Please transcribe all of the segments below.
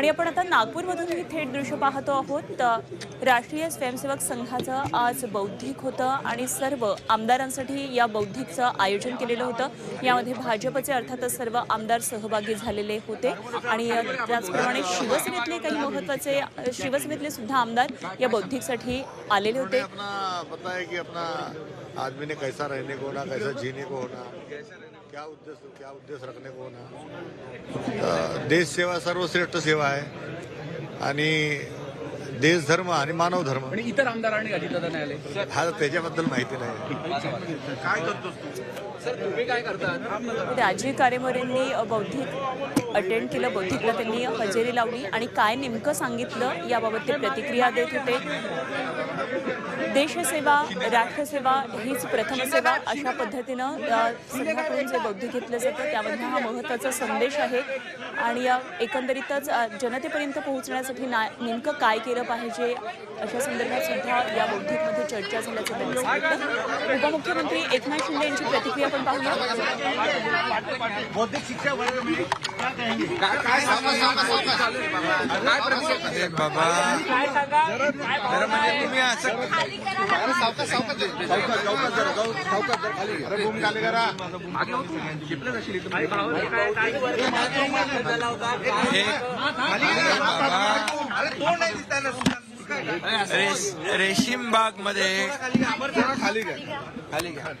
आणि आपण आता नागपूरमधून ही थेट दृश्य पाहतो आहोत. राष्ट्रीय स्वयंसेवक संघाचं आज बौद्धिक होतं आणि सर्व आमदारांसाठी या बौद्धिकचं आयोजन केलेलं होतं. यामध्ये भाजपचे अर्थातच सर्व आमदार सहभागी झालेले होते. आणि त्याचप्रमाणे शिवसेनेतले काही महत्त्वाचे शिवसेनेतले सुद्धा आमदार या बौद्धिकसाठी आलेले होते. हमें अपना अपना आदमी ने कैसा रहने को होना कैसा जीने को होना क्या उद्देश्य क्या उद्देश्य रखने को होना? देश सेवा सर्वश्रेष्ठ सेवा आहे आणि देश धर्म आणि मानव धर्म आणि इतर आमदारांनी अजितदादा नाही आले. हा त्याच्याबद्दल माहिती नाही. सर तुम्ही काय करतात राजीव कारेमोरेंनी बौद्धिक अटेंड केलं बौद्धिकला त्यांनी हजेरी लावली आणि काय नेमकं सांगितलं याबाबत ते प्रतिक्रिया देत होते. देशसेवा राष्ट्रसेवा हीच प्रथम सेवा अशा पद्धतीनं संघाकडून जे बौद्धिक घेतलं जातं त्यामधला हा महत्त्वाचा संदेश आहे. आणि एकंदरीतच जनतेपर्यंत पोहोचण्यासाठी ना नेमकं काय केलं पाहिजे. अशा संदर्भात सुद्धा या बौद्धिकमध्ये चर्चा झाल्याचं त्यांनी सांगितलं. उपमुख्यमंत्री एकनाथ शिंदे यांची प्रतिक्रिया आपण पाहूया. बाबा जरा म्हणजे तुम्ही असं अरे भूम खाली करा. रेश- रेशीम बागमध्ये खाली घ्या.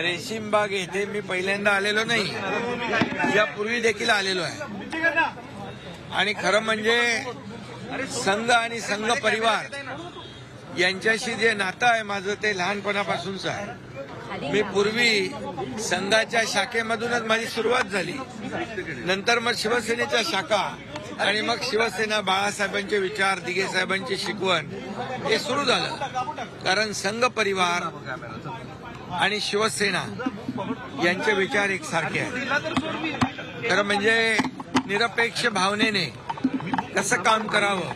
रेशीम बाग येथे मी पहिल्यांदा आलेलो नाही. यापूर्वी देखील आलेलो आहे. आणि खरं म्हणजे संघ आणि संघ परिवार यांच्याशी जे नातं आहे माझं ते लहानपणापासूनच आहे. मी पूर्वी संघाच्या शाखेमधूनच माझी सुरुवात झाली. नंतर मग शिवसेनेच्या शाखा आणि मग शिवसेना बाळासाहेबांचे विचार दिघे साहेबांची शिकवण हे सुरू झालं. कारण संघ परिवार आणि शिवसेना यांचे विचार एकसारखे आहेत. खरं म्हणजे निरपेक्ष भावनेने कसं काम करावं?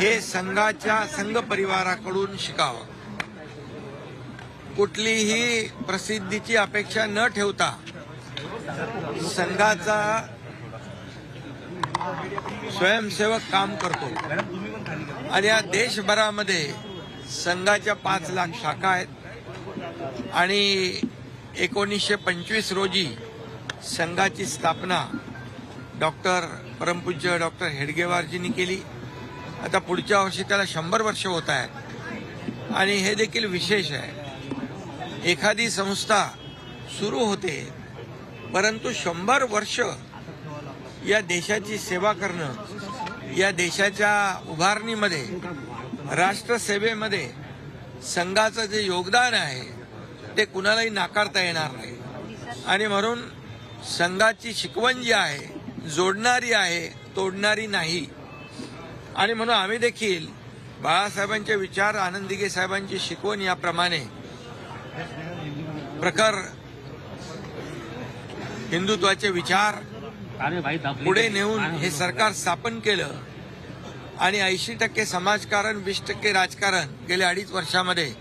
हे संघाच्या संघ परिवाराकडून शिकावं. कुठलीही प्रसिद्धीची अपेक्षा न ठेवता संघाचा स्वयंसेवक काम करतो. आणि या देशभरामध्ये संघाच्या पाच लाख शाखा आहेत. आणि एकोणीसशे पंचवीस रोजी संघाची स्थापना डॉक्टर परमपूज्य डॉक्टर हेडगेवारजींनी केली. आता पुढच्या वर्षी त्याला शंभर वर्ष होत आहेत. आणि हे देखील विशेष आहे. एखादी संस्था सुरू होते परंतु शंभर वर्ष या देशाची सेवा करणं या देशाच्या उभारणीमध्ये राष्ट्रसेवेमध्ये संघाचं जे योगदान आहे ते कुणालाही नाकारता येणार नाही. आणि म्हणून संघाची शिकवण जी आहे जोडणारी आहे तोडणारी नाही. आणि म्हणून आम्ही देखील बाळासाहेबांचे विचार आनंदिगे साहेबांची शिकवण याप्रमाणे प्रखर हिंदुत्वाचे विचार पुढे नेऊन हे सरकार स्थापन केलं. आणि ऐंशी टक्के समाजकारण वीस टक्के राजकारण गेल्या अडीच वर्षामध्ये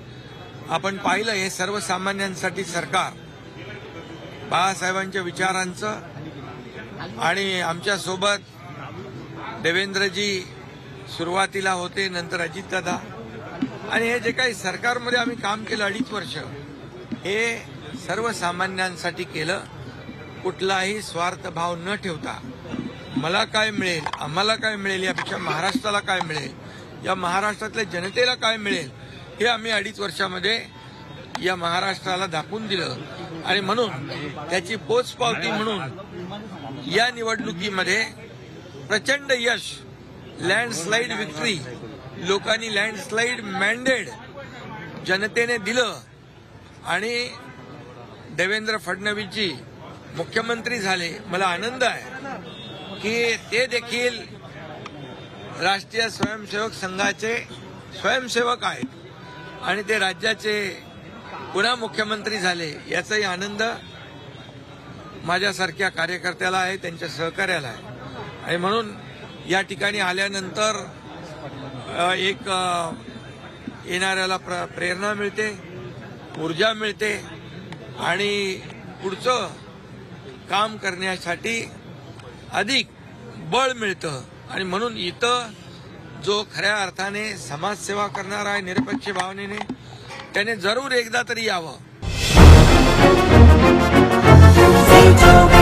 आपण पाहिलं हे सर्वसामान्यांसाठी सरकार. बाळासाहेबांच्या विचारांचं आणि आमच्यासोबत देवेंद्रजी सुरुवातीला होते नंतर अजितदादा आणि हे जे काही सरकारमध्ये आम्ही काम केलं अडीच वर्ष हे सर्वसामान्यांसाठी केलं. कुठलाही स्वार्थभाव न ठेवता मला काय मिळेल आम्हाला काय मिळेल यापेक्षा महाराष्ट्राला काय मिळेल या महाराष्ट्रातल्या जनतेला काय मिळेल हे आम्ही अडीच वर्षामध्ये या महाराष्ट्राला दाखवून दिलं. आणि म्हणून त्याची पोचपावती म्हणून या निवडणुकीमध्ये प्रचंड यश लँडस्लाईड विक्ट्री लोकांनी लँडस्लाईड मँडेड जनतेने दिलं. आणि देवेंद्र फडणवीसजी मुख्यमंत्री झाले. मला आनंद आहे की ते देखील राष्ट्रीय स्वयंसेवक संघाचे स्वयंसेवक आहेत. आणि ते राज्याचे पुन्हा मुख्यमंत्री झाले. याचाही आनंद माझ्यासारख्या कार्यकर्त्याला आहे त्यांच्या सहकार्याला आहे. आणि म्हणून या ठिकाणी आल्यानंतर एक येणाऱ्याला प्र प्रेरणा मिळते ऊर्जा मिळते आणि पुढचं काम करण्यासाठी अधिक बळ मिळतं. आणि म्हणून इथं जो खऱ्या अर्थाने समाजसेवा करणारा आहे निरपेक्ष भावनेने त्याने जरूर एकदा तरी यावं. Oh.